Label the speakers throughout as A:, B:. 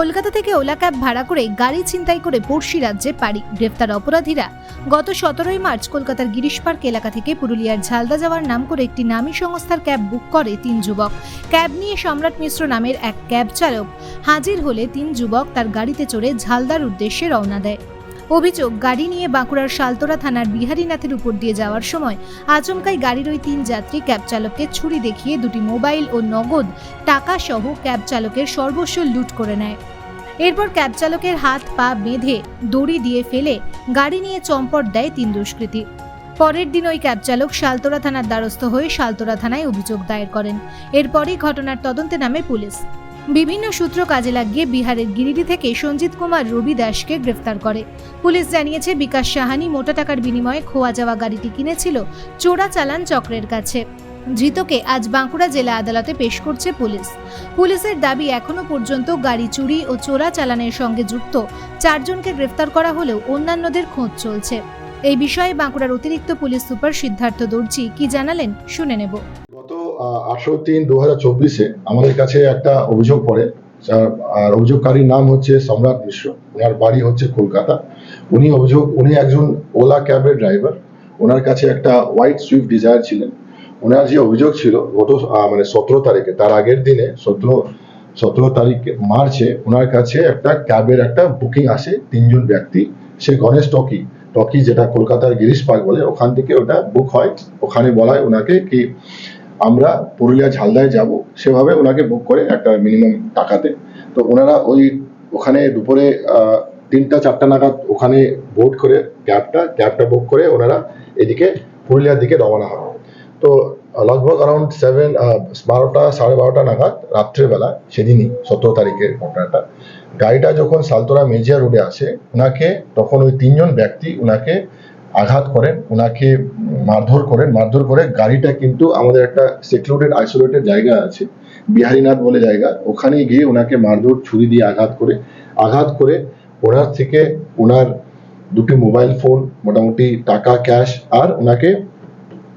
A: কলকাতা থেকে OLA cab ভাড়া করে গাড়ি ছিনতাই করে পড়শি রাজ্যে পাড়ি। গ্রেফতার অপরাধীরা গত সতেরোই মার্চ কলকাতার গিরিশ পার্ক এলাকা থেকে পুরুলিয়ার ঝালদা যাওয়ার নাম করে একটি নামী সংস্থার ক্যাব বুক করে তিন যুবক। ক্যাব নিয়ে সম্রাট মিশ্র নামের এক ক্যাব চালক হাজির হলে তিন যুবক তার গাড়িতে চড়ে ঝালদার উদ্দেশ্যে রওনা দেয়। অভিযোগ, গাড়ি নিয়ে বাঁকুড়ার শালতোরা থানার বিহারীনাথের উপর দিয়ে যাওয়ার সময় আচমকাই গাড়ির ওই তিন যাত্রী ক্যাব চালককে ছুরি দেখিয়ে দুটি মোবাইল ও নগদ টাকা সহ ক্যাব চালকের সর্বস্ব লুট করে নেয়। এরপর ক্যাব চালকের হাত, পা বেঁধে দড়ি দিয়ে ফেলে গাড়ি নিয়ে চম্পট দেয় তিন দুষ্কৃতী। পরের দিন ওই ক্যাব চালক শালতোরা থানার দ্বারস্থ হয়ে শালতোরা থানায় অভিযোগ দায়ের করেন। এরপরই ঘটনার তদন্তে নামে পুলিশ। বিভিন্ন সূত্র কাজে লাগিয়ে বিহারের গিরিডি থেকে সঞ্জিত কুমার রবি দাসকে গ্রেফতার করে। পুলিশ জানিয়েছে, বিকাশ সাহানি মোটা টাকার বিনিময়ে খোয়া যাওয়া গাড়িটি কিনেছিল চোরা চালান চক্রের কাছে। ধৃতকে আজ বাঁকুড়া জেলা আদালতে পেশ করছে পুলিশ। পুলিশের দাবি এখনও পর্যন্ত গাড়ি চুরি ও চোরা চালানের সঙ্গে যুক্ত। চারজনকে গ্রেফতার করা হলেও অন্যান্যদের খোঁজ চলছে। এই বিষয়ে বাঁকুড়ার অতিরিক্ত পুলিশ সুপার সিদ্ধার্থ দর্জি কি জানালেন শুনে নেব।
B: আঠারো তিন দু চব্বিশে আমাদের কাছে একটা অভিযোগ পড়ে। আর অভিযোগকারীর নাম হচ্ছে সম্রাট মিশ্র। ওনার বাড়ি হচ্ছে কলকাতা। উনি অভিযোগ, উনি একজন ওলা ক্যাবের ড্রাইভার। ওনার কাছে একটা হোয়াইট সুইফট ডিজায়ার ছিলেন। ওনার যে অভিযোগ ছিল, গত মানে সতেরো তারিখে, তার আগের দিনে, সতেরো সতেরো তারিখ, মার্চে ওনার কাছে একটা ক্যাবের একটা বুকিং আসে। তিনজন ব্যক্তি, সে গণেশ টকি টকি যেটা কলকাতার গিরিশ পার্ক বলে, ওখান থেকে ওটা বুক হয়। ওখানে বলা হয় ওনাকে কি আমরা পুরুলিয়া ঝালদায় যাব, সেভাবে ওনাকে বুক করে একটা মিনিমাম টাকাতে। তো ওনারা ওই ওখানে দুপুরে তিনটা, চারটা নাগাদ ওখানে বোট করে ক্যাবটা ক্যাবটা বুক করে ওনারা এদিকে পুরুলিয়ার দিকে রওনা হয় তো লগভগ অ্যারাউন্ড সেভেন বারোটা, সাড়ে বারোটা নাগাদ রাত্রেবেলা সেদিনই, সতেরো তারিখের ঘটনাটা, গাড়িটা যখন সালতোরা মেজিয়া রোডে আসে, ওনাকে, তখন ওই তিনজন ব্যক্তি ওনাকে আঘাত করেন ওনাকে মারধর করেন, মারধর করে গাড়িটা কিন্তু আমাদের একটা সেক্লুডেড আইসোলেটেড জায়গা আছে, বিহারীনাথ বলে জায়গা ওখানে গিয়ে ওনাকে মারধর, ছুরি দিয়ে আঘাত করে। আঘাত করে ওনার থেকে ওনার দুটি মোবাইল ফোন মোটামুটি টাকা ক্যাশ আর ওনাকে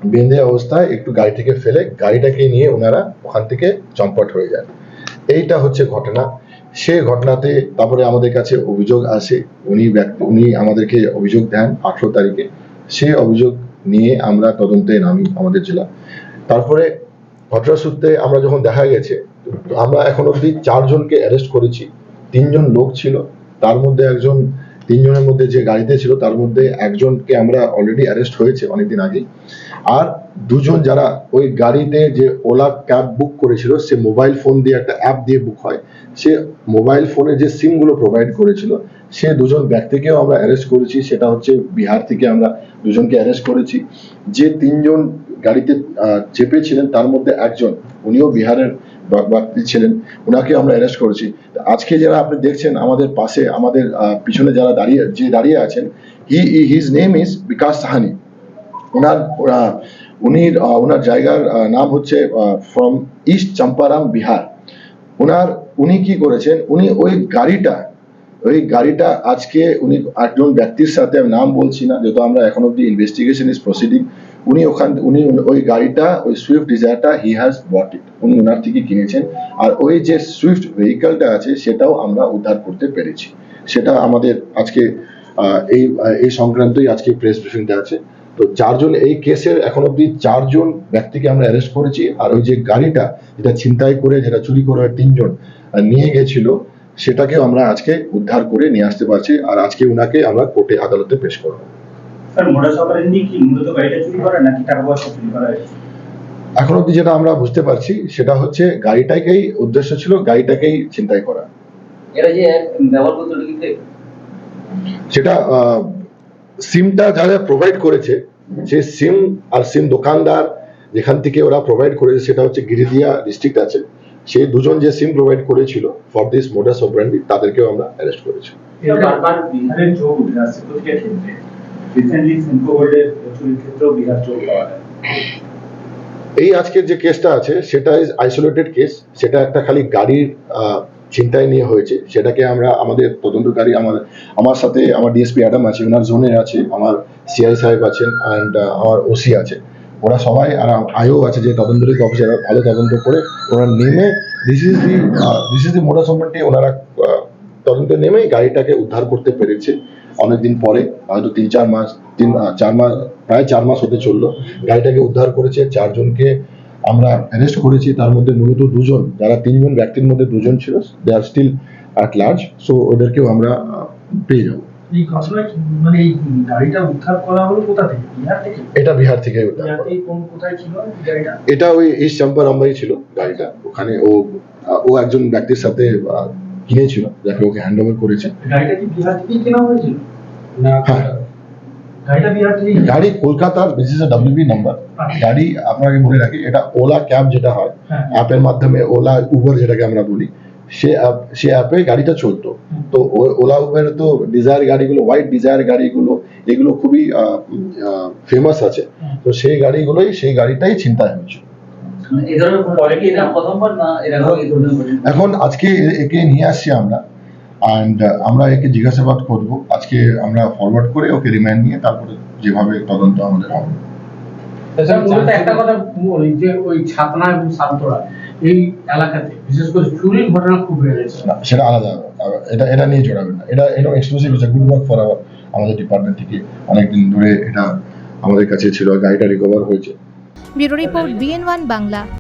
B: বেঁধে অবস্থায় একটু গাড়ি থেকে ফেলে, গাড়িটাকে নিয়ে ওনারা ওখান থেকে চম্পট হয়ে যান এইটা হচ্ছে ঘটনা। সে ঘটনাতে তারপরে আমাদের কাছে অভিযোগ আসে, উনি উনি আমাদেরকে অভিযোগ দেন আঠেরো তারিখে। সে অভিযোগ নিয়ে আমরা তদন্তে নামি আমাদের জেলা। তারপরে ঘটনা সূত্রে আমরা যখন দেখা গেছে, আমরা এখন অব্দি চারজনকে অ্যারেস্ট করেছি। তিনজন লোক ছিল। তার মধ্যে একজন তিনজনের মধ্যে যে গাড়িতে ছিল, তার মধ্যে একজনকে আমরা অলরেডি অ্যারেস্ট হয়েছে অনেকদিন আগেই। আর দুজন যারা ওই গাড়িতে যে ওলা ক্যাব বুক করেছিল, সে মোবাইল ফোন দিয়ে একটা অ্যাপ দিয়ে বুক হয়। সে মোবাইল ফোনে যে সিমগুলো প্রোভাইড করেছিল, সে দুজন ব্যক্তিকেও আমরা অ্যারেস্ট করেছি। সেটা হচ্ছে বিহার থেকে আমরা দুজনকে অ্যারেস্ট করেছি। যে তিনজন গাড়িতে চেপেছিলেন, তার মধ্যে একজন, উনিও বিহারের ব্যক্তি ছিলেন ওনাকে আমরা অ্যারেস্ট করেছি। আজকে যারা আপনি দেখছেন আমাদের পাশে, আমাদের পিছনে যারা দাঁড়িয়ে, যে দাঁড়িয়ে আছেন he his name is Bikash Sahani. ওনার উনি ওনার জায়গার নাম হচ্ছে ফ্রম ইস্ট চম্পারাম বিহার ওনার উনি কি করেছেন, উনি ওই গাড়িটা ওই গাড়িটা আজকে উনি একজন ব্যক্তির সাথে আমি নাম বলছি না, যেহেতু আমরা এখন অব্দি ইনভেস্টিগেশন ইজ প্রসিডিং উনি ওখান, উনি ওই গাড়িটা, ওই সুইফট ডিজায়ারটা হি হ্যাজ বট ইট উনি ওনার থেকে কিনেছেন, আর ওই যে সুইফট ভেহিকলটা আছে সেটাও আমরা উদ্ধার করতে পেরেছি। সেটা আমাদের আজকে এই এই সংক্রান্তই আজকে প্রেস ব্রিফিংটা আছে। তো চারজন, এই কেসের এখন অব্দি চারজন ব্যক্তিকে আমরা অ্যারেস্ট করেছি, আর ওই যে গাড়িটা, যেটা ছিনতাই করে, যেটা চুরি করে তিনজন নিয়ে গেছিল সেটাকেও আমরা আজকে উদ্ধার করে নিয়ে আসতে পারছি আর আজকে উনাকে আমরা কোর্টে আদালতে পেশ করব।
C: স্যার মোটা অপারেন্ডি কি মূলত গাড়িটা চুরি করা নাকি টাকা পয়সা চুরি করা হয়েছে?
B: এখন অব্দি যেটা আমরা বুঝতে পারছি সেটা হচ্ছে গাড়িটাকেই উদ্দেশ্য ছিল গাড়িটাকেই ছিনতাই করা।
D: এরা যে ব্যবহার করতো
B: সেটা সিমটা যারা প্রোভাইড করেছে সেই সিম আর সিম দোকানদার যেখান থেকে ওরা প্রোভাইড করেছে সেটা হচ্ছে গিরিদিয়া ডিস্ট্রিক্ট আছে। সেই দুজন যে সিম প্রোভাইড করেছিল ফর দিস মোটাস অপারেন্ডি তাদেরকেও আমরা অ্যারেস্ট করেছি। এই আজকের যে কেসটা আছে সেটা ইজ আইসোলেটেড কেস সেটা একটা খালি গাড়ির ছিনতাই নিয়ে হয়েছে। সেটাকে আমরা আমাদের তদন্তকারী আমার আমার সাথে আমার ডিএসপি অ্যাডাম আছে ওনার জোনে আছে আমার সিআই সাহেব আছেন অ্যান্ড আমার ওসি আছে। ওরা সবাই আর আইও আছে যে তদন্তকারী অফিসার ভালো তদন্ত করে ওরা নেমে this is the this is the modus ওনারা আহ, তদন্তে নেমে গাড়িটাকে উদ্ধার করতে পেরেছে অনেকদিন পরে হয়তো তিন চার মাস তিন চার মাস প্রায় চার মাস হতে চলল। গাড়িটাকে উদ্ধার করেছে চারজনকে আমরা অ্যারেস্ট করেছি তার মধ্যে মূলত দুজন যারা তিনজন ব্যক্তির মধ্যে দুজন ছিল they are still at large so ওদেরকেও আমরা পেয়ে যাব।
E: এই ঘটনায় মানে এই গাড়িটা উদ্ধার করা হলো কোথা থেকে? বিহার থেকে?
B: এটা বিহার থেকে উদ্ধার।
E: থেকে কোন কোথায় ছিল গাড়িটা?
B: এটা ওই ইস্ট চাম্পারাম্বাই ছিল গাড়িটা। ওখানে ও ও একজন ব্যক্তির সাথে কিনেছিল যাকে ওকে হ্যান্ড ওভার করেছে।
E: গাড়িটা কি বিহার থেকেই কেনা হয়েছিল? না।
B: হ্যাঁ। গাড়ি কলকাতার দিস ইজ ডাব্লিউবি নাম্বার গাড়ি আপনাকে বলে রাখি এটা ওলা ক্যাব যেটা হয়
E: হ্যাঁ।
B: অ্যাপের মাধ্যমে ওলা উবার যেটাকে আমরা বলি। সে অ্যাপ সে অ্যাপে গাড়িটা চলতো। তো ওলা উবের তো ডিজায়ার গাড়িগুলো হোয়াইট ডিজায়ার গাড়িগুলো এগুলো খুবই ফেমাস আছে। তো সেই গাড়িগুলোই সেই গাড়িটাই চিন্তায় হয়েছে
D: মানে?
B: এখন আজকে একে নিয়ে আসছি আমরা। অ্যান্ড আমরা একে জিজ্ঞাসাবাদ করব। আজকে আমরা ফরওয়ার্ড করে ওকে রিমান্ড নিয়ে তারপরে যেভাবে তদন্ত আমাদের হবে।
F: একটা কথা বলি যে ওই ছাতনা এবং সান্তরা এই এলাকাতে বিশেষ করে চুরির ঘটনা খুব বেড়ে গেছে।
B: সেটা আলাদা। এটা এটা নিয়ে জড়াবেন না। এটা এটা exclusive it's good work for our আমাদের ডিপার্টমেন্ট থেকে অনেকদিন ধরে এটা আমাদের কাছে ছিল। গাড়িটা রিকভার হয়েছে।
A: Bureau report BN one Bangla.